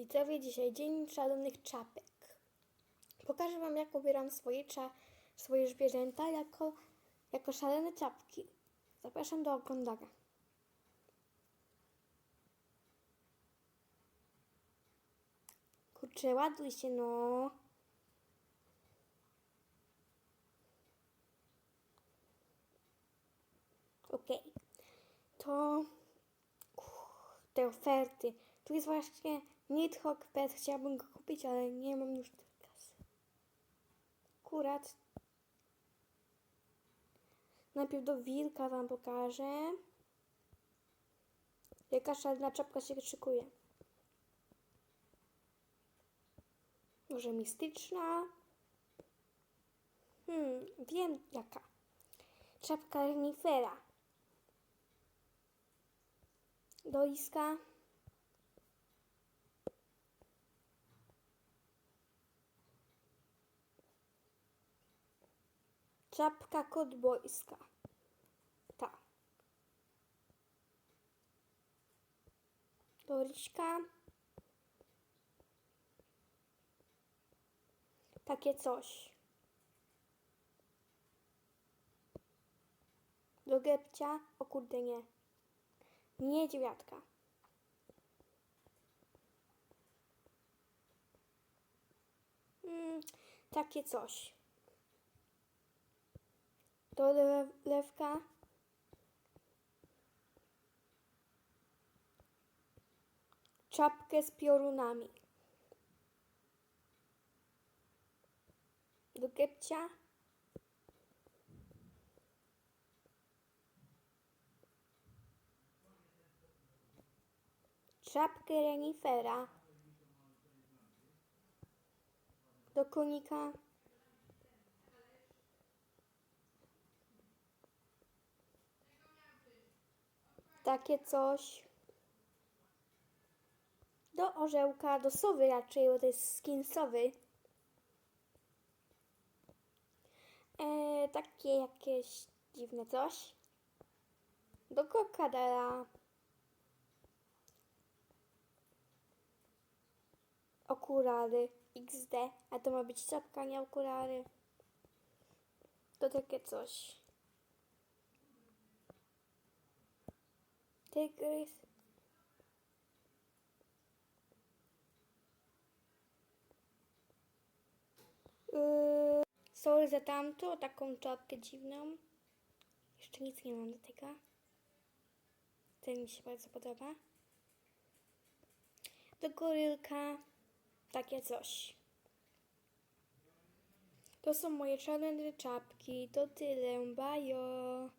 Widzowie, dzisiaj dzień szalonych czapek. Pokażę Wam, jak ubieram swoje, cza, swoje zwierzęta jako, jako szalone czapki. Zapraszam do oglądania. Kurczę, ładuj się, no. Okej. To Uff, te oferty. Tu jest właśnie Nidhogg Pet. Chciałabym go kupić, ale nie mam już tyle kasy. Akurat. Najpierw do wilka wam pokażę. Jaka szalna czapka się szykuje. Może mistyczna? Hmm, wiem jaka. Czapka renifera. Do iska. Czapka kotbojska. Ta. Do Ryśka. Takie coś. Do Gepcia. O kurde nie. Niedźwiadka. Mm, takie coś. Do le lewka. Czapkę z piorunami. Do kepcia. Czapkę renifera. Do konika. Takie coś. Do orzełka, do sowy raczej, bo to jest skin sowy. E, takie jakieś dziwne coś. Do krokodila. Okulary XD, a to ma być czapka, nie okulary. To takie coś. Tygrys. Yy, sorry za tamto, taką czapkę dziwną. Jeszcze nic nie mam do tego. Ten mi się bardzo podoba. Do gorylka. Takie coś. To są moje challenge czapki. To tyle. Bajo.